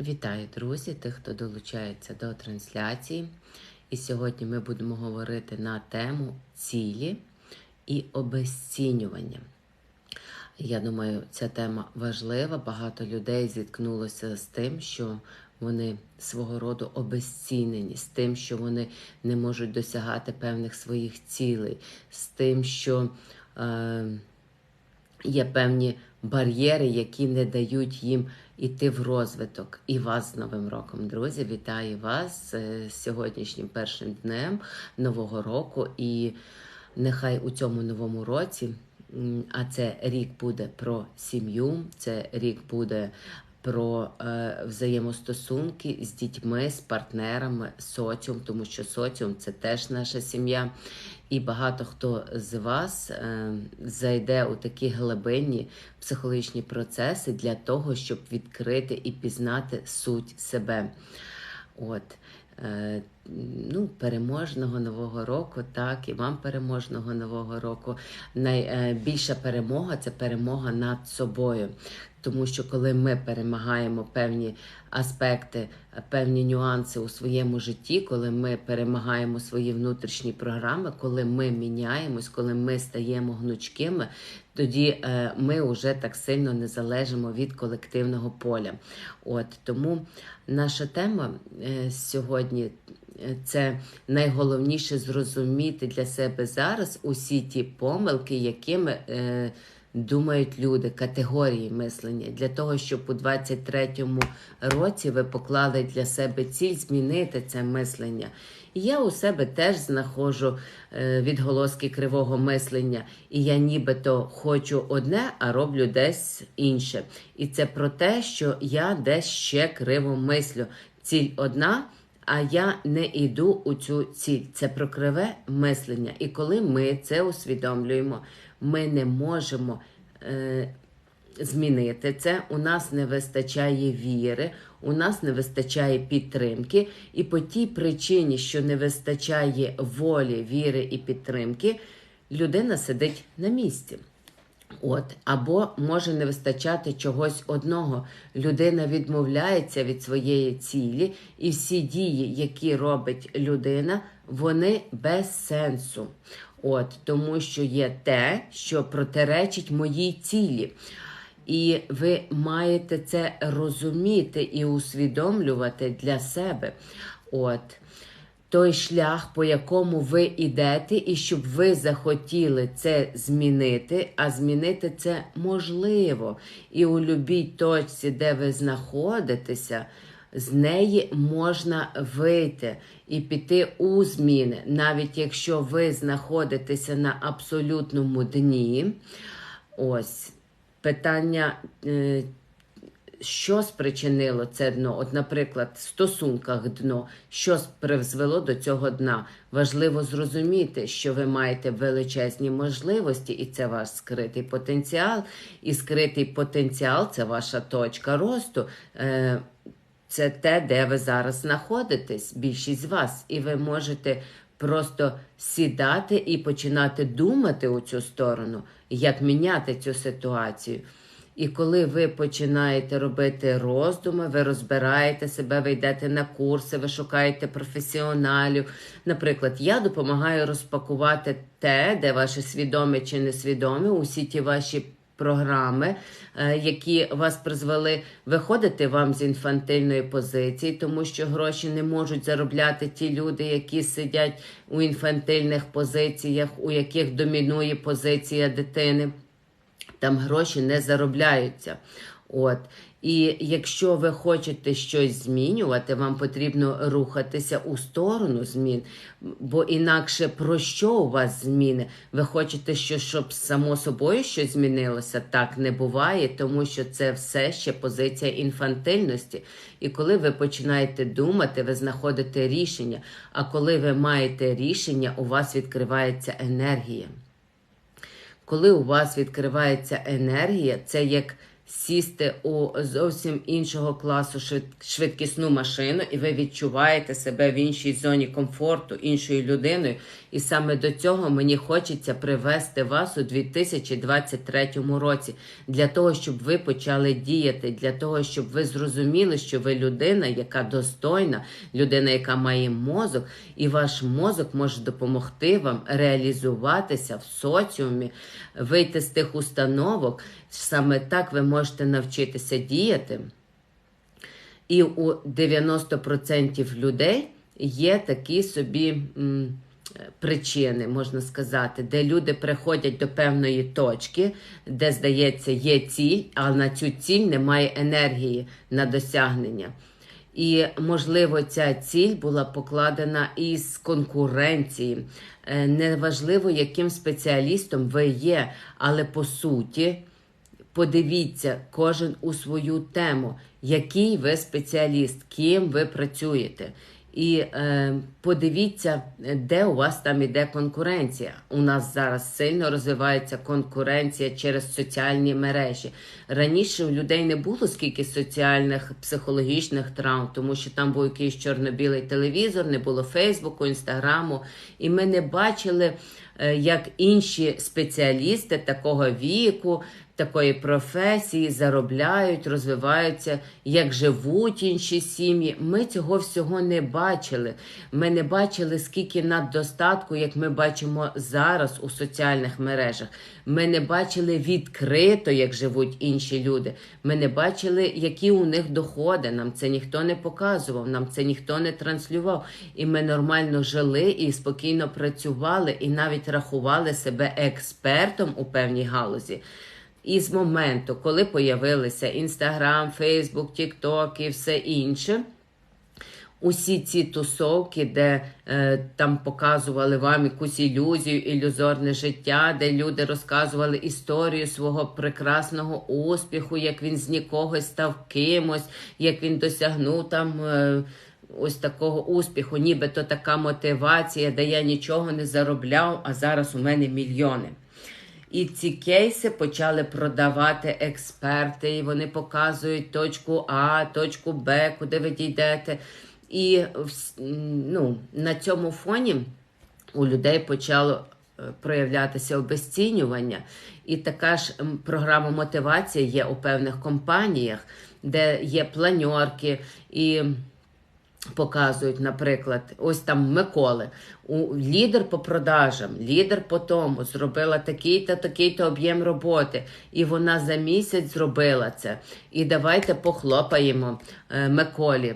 Вітаю, друзі, тих, хто долучається до трансляції. І сьогодні ми будемо говорити на тему цілі і обезцінювання. Я думаю, ця тема важлива. Багато людей зіткнулося з тим, що вони свого роду обезцінені, з тим, що вони не можуть досягати певних своїх цілей, з тим, що е, є певні бар'єри, які не дають їм іти в розвиток. І вас з Новим роком, друзі! Вітаю вас з сьогоднішнім першим днем Нового року. І нехай у цьому новому році, а це рік буде про сім'ю, це рік буде. Про е, взаємостосунки з дітьми, з партнерами, соціум, тому що соціум це теж наша сім'я. І багато хто з вас е, зайде у такі глибинні психологічні процеси для того, щоб відкрити і пізнати суть себе. От. Ну, переможного нового року, так, і вам переможного нового року. Найбільша перемога це перемога над собою. Тому що коли ми перемагаємо певні аспекти, певні нюанси у своєму житті, коли ми перемагаємо свої внутрішні програми, коли ми міняємось, коли ми стаємо гнучкими, тоді е, ми вже так сильно не залежимо від колективного поля. От тому наша тема е, сьогодні. Е, Це найголовніше зрозуміти для себе зараз усі ті помилки, якими е, думають люди, категорії мислення, для того, щоб у 23-му році ви поклали для себе ціль змінити це мислення. І я у себе теж знаходжу е, відголоски кривого мислення, і я нібито хочу одне, а роблю десь інше. І це про те, що я десь ще криво мислю. Ціль одна. А я не йду у цю ціль. Це про криве мислення. І коли ми це усвідомлюємо, ми не можемо е, змінити це. У нас не вистачає віри, у нас не вистачає підтримки. І по тій причині, що не вистачає волі, віри і підтримки, людина сидить на місці. От, або може не вистачати чогось одного. Людина відмовляється від своєї цілі, і всі дії, які робить людина, вони без сенсу. От, тому що є те, що протиречить моїй цілі. І ви маєте це розуміти і усвідомлювати для себе. От той шлях, по якому ви йдете, і щоб ви захотіли це змінити, а змінити це можливо. І у любій точці, де ви знаходитеся, з неї можна вийти і піти у зміни, навіть якщо ви знаходитеся на абсолютному дні. Ось питання. Що спричинило це дно? От, наприклад, в стосунках дно, що призвело до цього дна? Важливо зрозуміти, що ви маєте величезні можливості, і це ваш скритий потенціал. І скритий потенціал це ваша точка росту. Е, Це те, де ви зараз знаходитесь, більшість з вас, і ви можете просто сідати і починати думати у цю сторону, як міняти цю ситуацію. І коли ви починаєте робити роздуми, ви розбираєте себе, ви йдете на курси, ви шукаєте професіоналів. Наприклад, я допомагаю розпакувати те, де ваше свідоме чи несвідоме, усі ті ваші програми, е, які вас призвели виходити вам з інфантильної позиції, тому що гроші не можуть заробляти ті люди, які сидять у інфантильних позиціях, у яких домінує позиція дитини там гроші не заробляються. От. І якщо ви хочете щось змінювати, вам потрібно рухатися у сторону змін, бо інакше про що у вас зміни? Ви хочете, що, щоб само собою щось змінилося? Так не буває, тому що це все ще позиція інфантильності. І коли ви починаєте думати, ви знаходите рішення. А коли ви маєте рішення, у вас відкривається енергія. Коли у вас відкривається енергія, це як сісти у зовсім іншого класу швидкісну машину, і ви відчуваєте себе в іншій зоні комфорту, іншою людиною. І саме до цього мені хочеться привести вас у 2023 році для того, щоб ви почали діяти, для того, щоб ви зрозуміли, що ви людина, яка достойна, людина, яка має мозок, і ваш мозок може допомогти вам реалізуватися в соціумі, вийти з тих установок. Саме так ви можете навчитися діяти. І у 90% людей є такі собі м, причини, можна сказати, де люди приходять до певної точки, де, здається, є ціль, а на цю ціль немає енергії на досягнення. І, можливо, ця ціль була покладена із конкуренції. Е, Неважливо, яким спеціалістом ви є, але по суті. Подивіться кожен у свою тему, який ви спеціаліст, ким ви працюєте. І е, подивіться, де у вас там іде конкуренція. У нас зараз сильно розвивається конкуренція через соціальні мережі. Раніше у людей не було скільки соціальних психологічних травм, тому що там був якийсь чорно-білий телевізор, не було Фейсбуку, інстаграму, і ми не бачили, е, як інші спеціалісти такого віку такої професії заробляють, розвиваються, як живуть інші сім'ї. Ми цього всього не бачили. Ми не бачили, скільки наддостатку, як ми бачимо зараз у соціальних мережах. Ми не бачили відкрито, як живуть інші люди. Ми не бачили, які у них доходи. Нам це ніхто не показував, нам це ніхто не транслював. І ми нормально жили і спокійно працювали, і навіть рахували себе експертом у певній галузі. І з моменту, коли появилися Інстаграм, Фейсбук, Тікток і все інше, усі ці тусовки, де е, там показували вам якусь ілюзію, ілюзорне життя, де люди розказували історію свого прекрасного успіху, як він з нікого став кимось, як він досягнув там. Е, Ось такого успіху, нібито така мотивація, де я нічого не заробляв, а зараз у мене мільйони. І ці кейси почали продавати експерти, і вони показують точку А, точку Б, куди ви дійдете. І ну, на цьому фоні у людей почало е, проявлятися обезцінювання. І така ж програма мотивації є у певних компаніях, де є планьорки і показують, наприклад, ось там Миколи, у, лідер по продажам, лідер по тому, зробила такий-то, такий-то об'єм роботи, і вона за місяць зробила це. І давайте похлопаємо е, Миколі.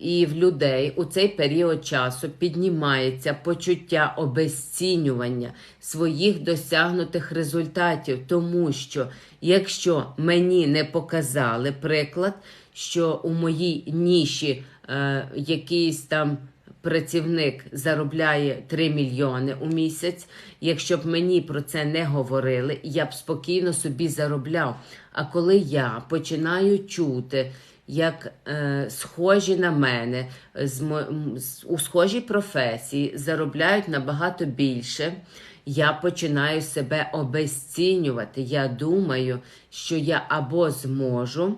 І в людей у цей період часу піднімається почуття обезцінювання своїх досягнутих результатів, тому що якщо мені не показали приклад, що у моїй ніші е, якийсь там працівник заробляє 3 мільйони у місяць, якщо б мені про це не говорили, я б спокійно собі заробляв. А коли я починаю чути, як е, схожі на мене з, з- у схожій професії заробляють набагато більше, я починаю себе обезцінювати. Я думаю, що я або зможу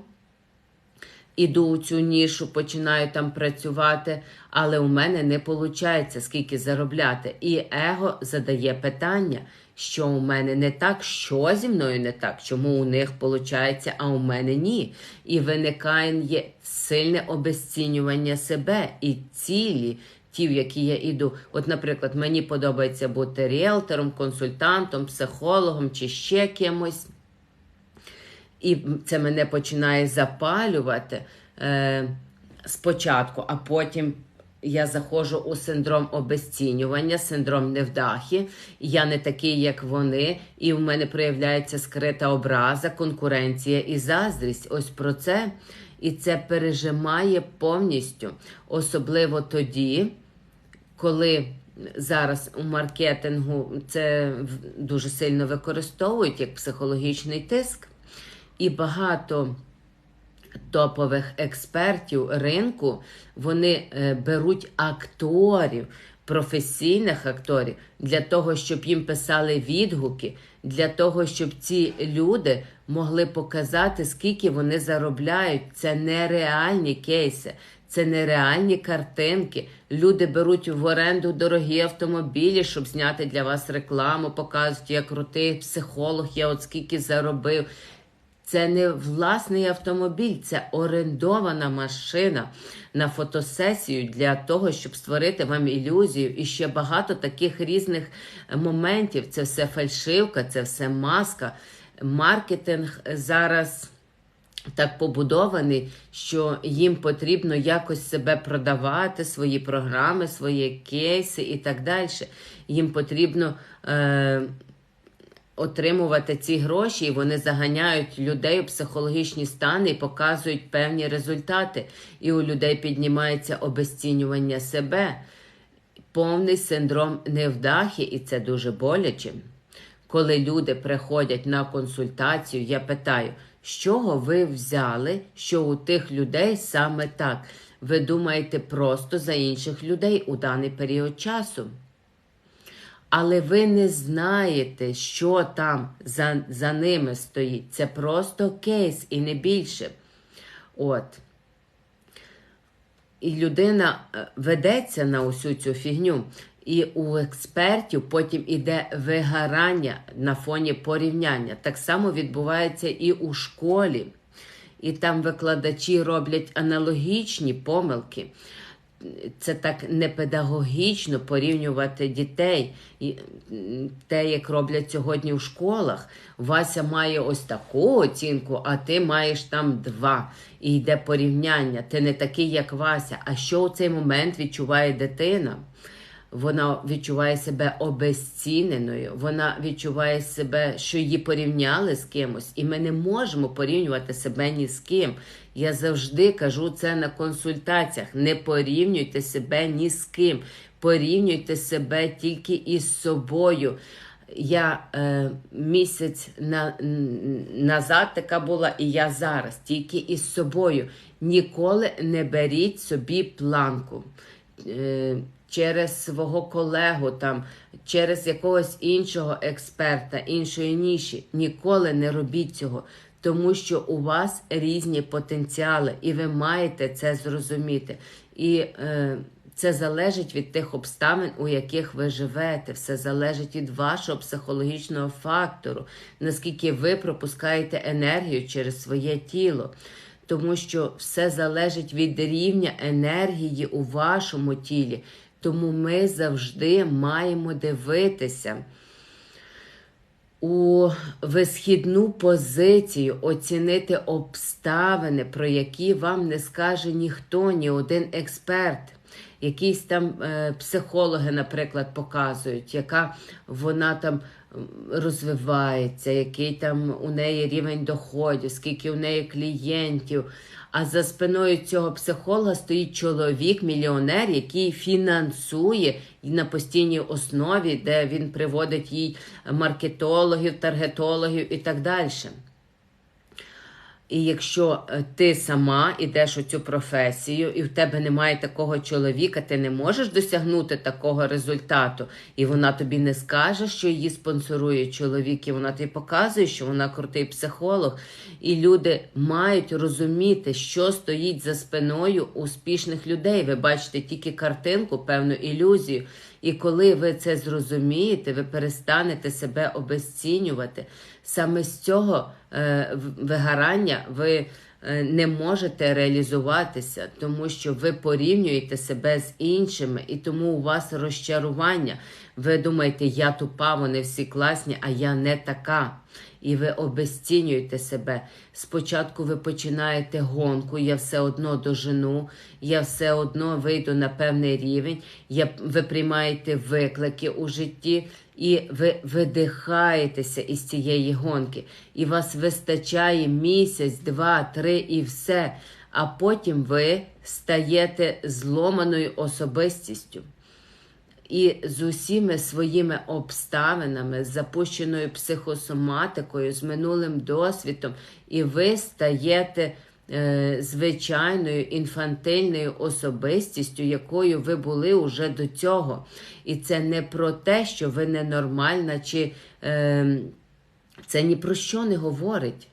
іду у цю нішу, починаю там працювати, але у мене не виходить скільки заробляти. І его задає питання, що у мене не так, що зі мною не так, чому у них виходить, а у мене ні. І виникає сильне обезцінювання себе і цілі. Ті, в які я йду. От, наприклад, мені подобається бути ріелтором, консультантом, психологом чи ще кимось. І це мене починає запалювати е, спочатку, а потім я заходжу у синдром обезцінювання, синдром невдахи. Я не такий, як вони, і в мене проявляється скрита образа, конкуренція і заздрість. Ось про це. І це пережимає повністю, особливо тоді, коли зараз у маркетингу це дуже сильно використовують як психологічний тиск, і багато топових експертів ринку вони е, беруть акторів, професійних акторів для того, щоб їм писали відгуки, для того, щоб ці люди могли показати, скільки вони заробляють. Це нереальні кейси. Це нереальні картинки. Люди беруть в оренду дорогі автомобілі, щоб зняти для вас рекламу, показують, як крутий психолог, я от скільки заробив. Це не власний автомобіль, це орендована машина на фотосесію для того, щоб створити вам ілюзію. І ще багато таких різних моментів. Це все фальшивка, це все маска. Маркетинг зараз так побудований, що їм потрібно якось себе продавати, свої програми, свої кейси і так далі. Їм потрібно. Е- отримувати ці гроші, і вони заганяють людей у психологічні стани і показують певні результати. І у людей піднімається обезцінювання себе, повний синдром невдахи, і це дуже боляче. Коли люди приходять на консультацію, я питаю, з чого ви взяли, що у тих людей саме так? Ви думаєте просто за інших людей у даний період часу але ви не знаєте, що там за за ними стоїть. Це просто кейс і не більше. От. І людина е, ведеться на усю цю фігню. І у експертів потім іде вигорання на фоні порівняння. Так само відбувається і у школі. І там викладачі роблять аналогічні помилки це так непедагогічно порівнювати дітей. І Те, як роблять сьогодні в школах. Вася має ось таку оцінку, а ти маєш там два. І йде порівняння. Ти не такий, як Вася. А що у цей момент відчуває дитина? Вона відчуває себе обезціненою, вона відчуває себе, що її порівняли з кимось, і ми не можемо порівнювати себе ні з ким. Я завжди кажу це на консультаціях. Не порівнюйте себе ні з ким. Порівнюйте себе тільки із собою. Я е, місяць на, назад така була, і я зараз, тільки із собою. Ніколи не беріть собі планку. Е, Через свого колегу, там, через якогось іншого експерта, іншої ніші. Ніколи не робіть цього тому що у вас різні потенціали, і ви маєте це зрозуміти. І е, це залежить від тих обставин, у яких ви живете. Все залежить від вашого психологічного фактору, наскільки ви пропускаєте енергію через своє тіло. Тому що все залежить від рівня енергії у вашому тілі. Тому ми завжди маємо дивитися у висхідну позицію, оцінити обставини, про які вам не скаже ніхто, ні один експерт. Якісь там е, психологи, наприклад, показують, яка вона там розвивається, який там у неї рівень доходів, скільки у неї клієнтів. А за спиною цього психолога стоїть чоловік-мільйонер, який фінансує на постійній основі, де він приводить їй маркетологів, таргетологів і так далі. І якщо е, ти сама йдеш у цю професію, і в тебе немає такого чоловіка, ти не можеш досягнути такого результату, і вона тобі не скаже, що її спонсорує чоловік, і вона тобі показує, що вона крутий психолог. І люди мають розуміти, що стоїть за спиною успішних людей. Ви бачите тільки картинку, певну ілюзію. І коли ви це зрозумієте, ви перестанете себе обезцінювати. Саме з цього е, вигорання ви е, не можете реалізуватися, тому що ви порівнюєте себе з іншими, і тому у вас розчарування. Ви думаєте, я тупа, вони всі класні, а я не така і ви обезцінюєте себе. Спочатку ви починаєте гонку, я все одно дожену, я все одно вийду на певний рівень, я, ви приймаєте виклики у житті. І ви видихаєтеся із цієї гонки, і вас вистачає місяць, два, три і все. А потім ви стаєте зломаною особистістю і з усіми своїми обставинами, з запущеною психосоматикою, з минулим досвідом, і ви стаєте звичайною інфантильною особистістю, якою ви були уже до цього. І це не про те, що ви ненормальна, чи е, це ні про що не говорить.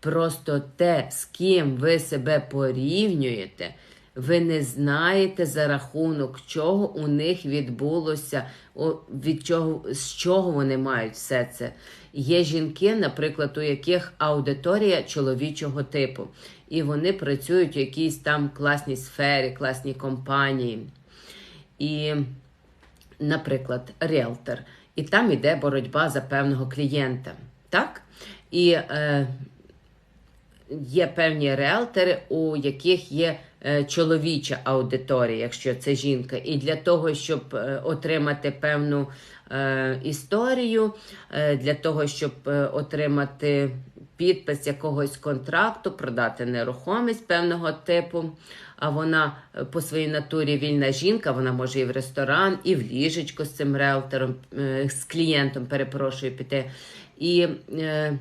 Просто те, з ким ви себе порівнюєте, ви не знаєте за рахунок чого у них відбулося, від чого, з чого вони мають все це. Є жінки, наприклад, у яких аудиторія чоловічого типу, і вони працюють у якійсь там класній сфері, класній компанії. І, наприклад, ріелтор. І там іде боротьба за певного клієнта. Так? І е, є певні реалтори, у яких є чоловіча аудиторія, якщо це жінка. І для того, щоб е, отримати певну е, історію, е, для того, щоб е, отримати підпис якогось контракту, продати нерухомість певного типу. А вона е, по своїй натурі вільна жінка, вона може і в ресторан, і в ліжечко з цим реалтором, е, з клієнтом, перепрошую, піти. І е,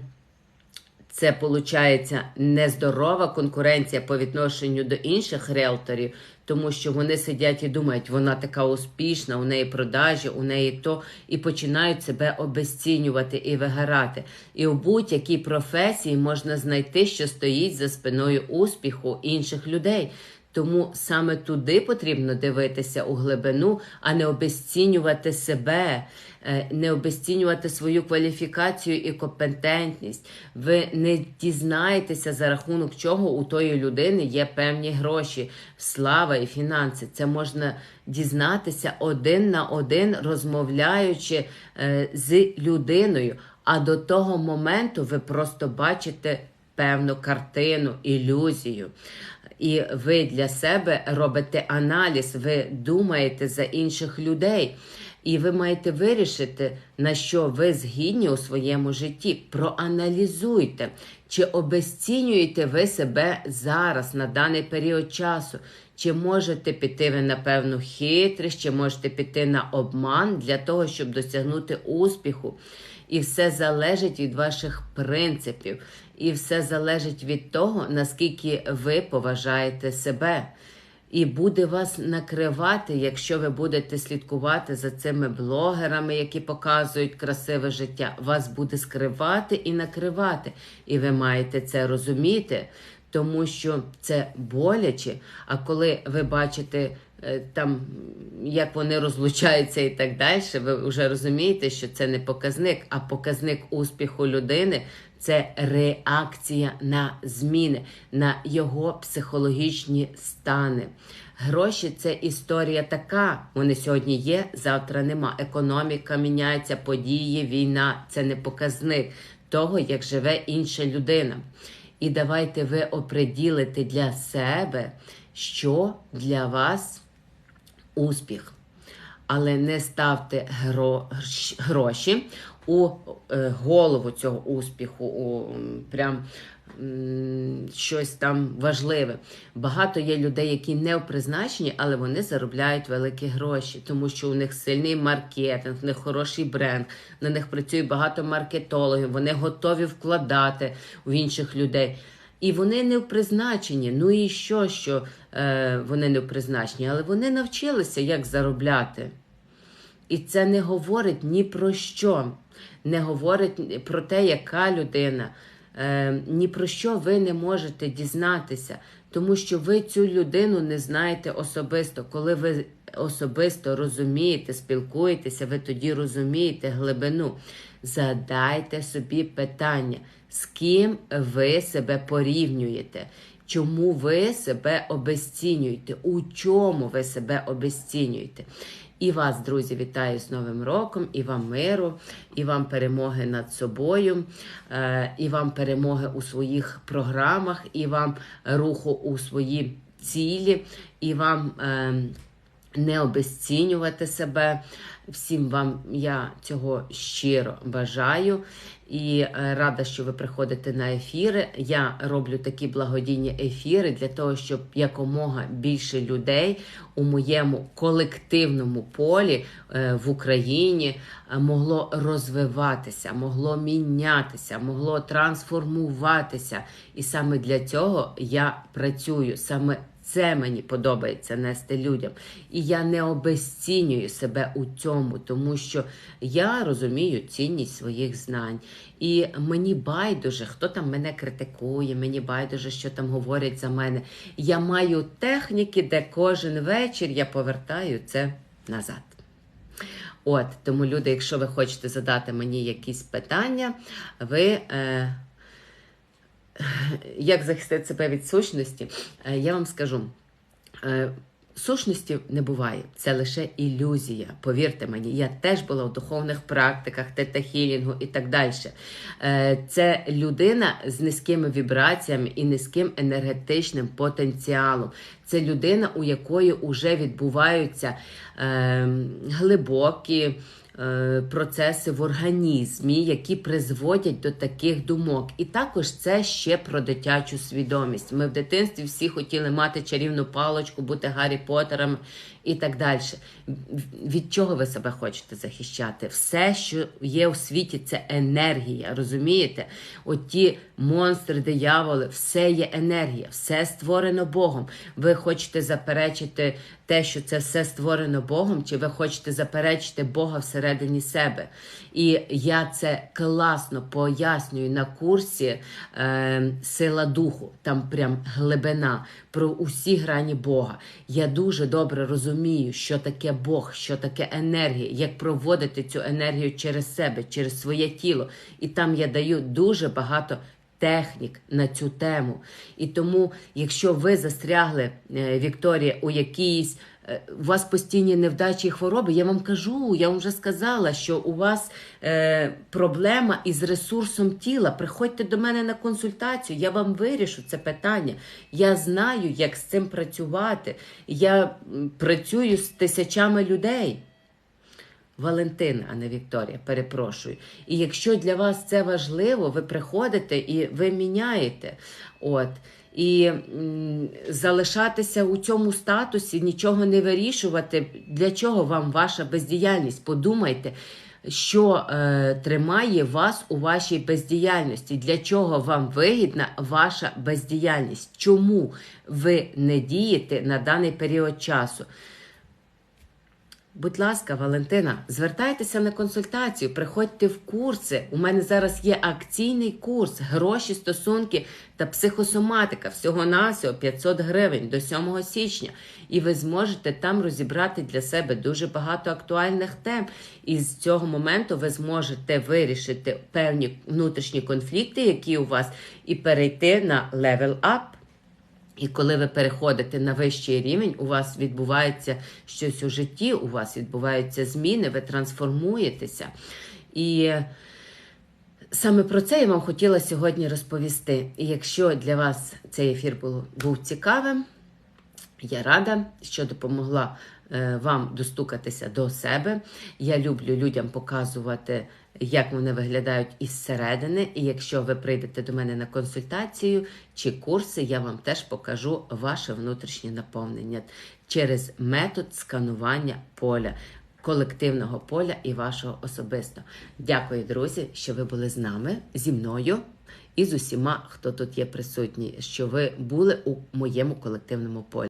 це виходить нездорова конкуренція по відношенню до інших риелторів, тому що вони сидять і думають, вона така успішна, у неї продажі, у неї то, і починають себе обезцінювати і вигорати. І у будь-якій професії можна знайти, що стоїть за спиною успіху інших людей. Тому саме туди потрібно дивитися у глибину, а не обезцінювати себе, е, не обезцінювати свою кваліфікацію і компетентність. Ви не дізнаєтеся за рахунок чого у тої людини є певні гроші, слава і фінанси. Це можна дізнатися один на один, розмовляючи е, з людиною. А до того моменту ви просто бачите певну картину, ілюзію. І ви для себе робите аналіз, ви думаєте за інших людей. І ви маєте вирішити, на що ви згідні у своєму житті. Проаналізуйте, чи обезцінюєте ви себе зараз на даний період часу. Чи можете піти ви на певну хитрість, чи можете піти на обман для того, щоб досягнути успіху. І все залежить від ваших принципів, і все залежить від того, наскільки ви поважаєте себе. І буде вас накривати, якщо ви будете слідкувати за цими блогерами, які показують красиве життя. Вас буде скривати і накривати. І ви маєте це розуміти, тому що це боляче. А коли ви бачите там, як вони розлучаються і так далі, ви вже розумієте, що це не показник, а показник успіху людини це реакція на зміни, на його психологічні стани. Гроші це історія така. Вони сьогодні є, завтра нема. Економіка міняється, події, війна це не показник того, як живе інша людина. І давайте ви оприділите для себе, що для вас успіх. Але не ставте гроші у е, голову цього успіху, у прям щось там важливе. Багато є людей, які не в призначенні, але вони заробляють великі гроші, тому що у них сильний маркетинг, у них хороший бренд, на них працює багато маркетологів, вони готові вкладати в інших людей. І вони не в призначенні. Ну і що, що е, вони не в призначенні, але вони навчилися, як заробляти. І це не говорить ні про що, не говорить про те, яка людина, е, ні про що ви не можете дізнатися, тому що ви цю людину не знаєте особисто. Коли ви особисто розумієте, спілкуєтеся, ви тоді розумієте глибину. Задайте собі питання, з ким ви себе порівнюєте. Чому ви себе обезцінюєте? У чому ви себе обезцінюєте? І вас, друзі, вітаю з Новим роком, і вам миру, і вам перемоги над собою, е, і вам перемоги у своїх програмах, і вам руху у свої цілі, і вам. Ем, не обесцінювати себе. Всім вам я цього щиро бажаю і е, рада, що ви приходите на ефіри. Я роблю такі благодійні ефіри для того, щоб якомога більше людей у моєму колективному полі е, в Україні е, могло розвиватися, могло мінятися, могло трансформуватися. І саме для цього я працюю саме. Це мені подобається нести людям. І я не обесцінюю себе у цьому, тому що я розумію цінність своїх знань. І мені байдуже, хто там мене критикує, мені байдуже, що там говорять за мене. Я маю техніки, де кожен вечір я повертаю це назад. От, тому, люди, якщо ви хочете задати мені якісь питання, ви. Е, як захистити себе від сущності, Е, я вам скажу. е, Сущності не буває, це лише ілюзія. Повірте мені, я теж була в духовних практиках, тета-хілінгу і так далі. Е, Це людина з низькими вібраціями і низьким енергетичним потенціалом. Це людина, у якої вже відбуваються е, глибокі. е, Процеси в організмі, які призводять до таких думок. І також це ще про дитячу свідомість. Ми в дитинстві всі хотіли мати чарівну палочку, бути Гаррі Поттером і так далі. Від чого ви себе хочете захищати? Все, що є у світі, це енергія. Розумієте? От ті монстри, дияволи, все є енергія, все створено Богом. Ви хочете заперечити те, що це все створено Богом, чи ви хочете заперечити Бога всередині себе? І я це класно пояснюю на курсі е, Сила Духу, там прям глибина про усі грані Бога. Я дуже добре розумію, що таке Бог, що таке енергія, як проводити цю енергію через себе, через своє тіло. І там я даю дуже багато. Технік на цю тему. І тому, якщо ви застрягли, е, Вікторія, у якійсь е, у вас постійні невдачі і хвороби, я вам кажу, я вам вже сказала, що у вас е, проблема із ресурсом тіла. Приходьте до мене на консультацію, я вам вирішу це питання. Я знаю, як з цим працювати. Я працюю з тисячами людей. Валентина, а не Вікторія, перепрошую. І якщо для вас це важливо, ви приходите і ви міняєте. От. І м, залишатися у цьому статусі, нічого не вирішувати. Для чого вам ваша бездіяльність? Подумайте, що е, тримає вас у вашій бездіяльності, для чого вам вигідна ваша бездіяльність? Чому ви не дієте на даний період часу? Будь ласка, Валентина, звертайтеся на консультацію, приходьте в курси. У мене зараз є акційний курс, гроші, стосунки та психосоматика. Всього навсього 500 гривень до 7 січня. І ви зможете там розібрати для себе дуже багато актуальних тем. І з цього моменту ви зможете вирішити певні внутрішні конфлікти, які у вас, і перейти на level up. І коли ви переходите на вищий рівень, у вас відбувається щось у житті, у вас відбуваються зміни, ви трансформуєтеся. І саме про це я вам хотіла сьогодні розповісти. І якщо для вас цей ефір був, був цікавим, я рада, що допомогла е, вам достукатися до себе. Я люблю людям показувати, як вони виглядають із середини. І якщо ви прийдете до мене на консультацію чи курси, я вам теж покажу ваше внутрішнє наповнення через метод сканування поля. Колективного поля і вашого особисто. Дякую, друзі, що ви були з нами, зі мною і з усіма, хто тут є присутній, що ви були у моєму колективному полі.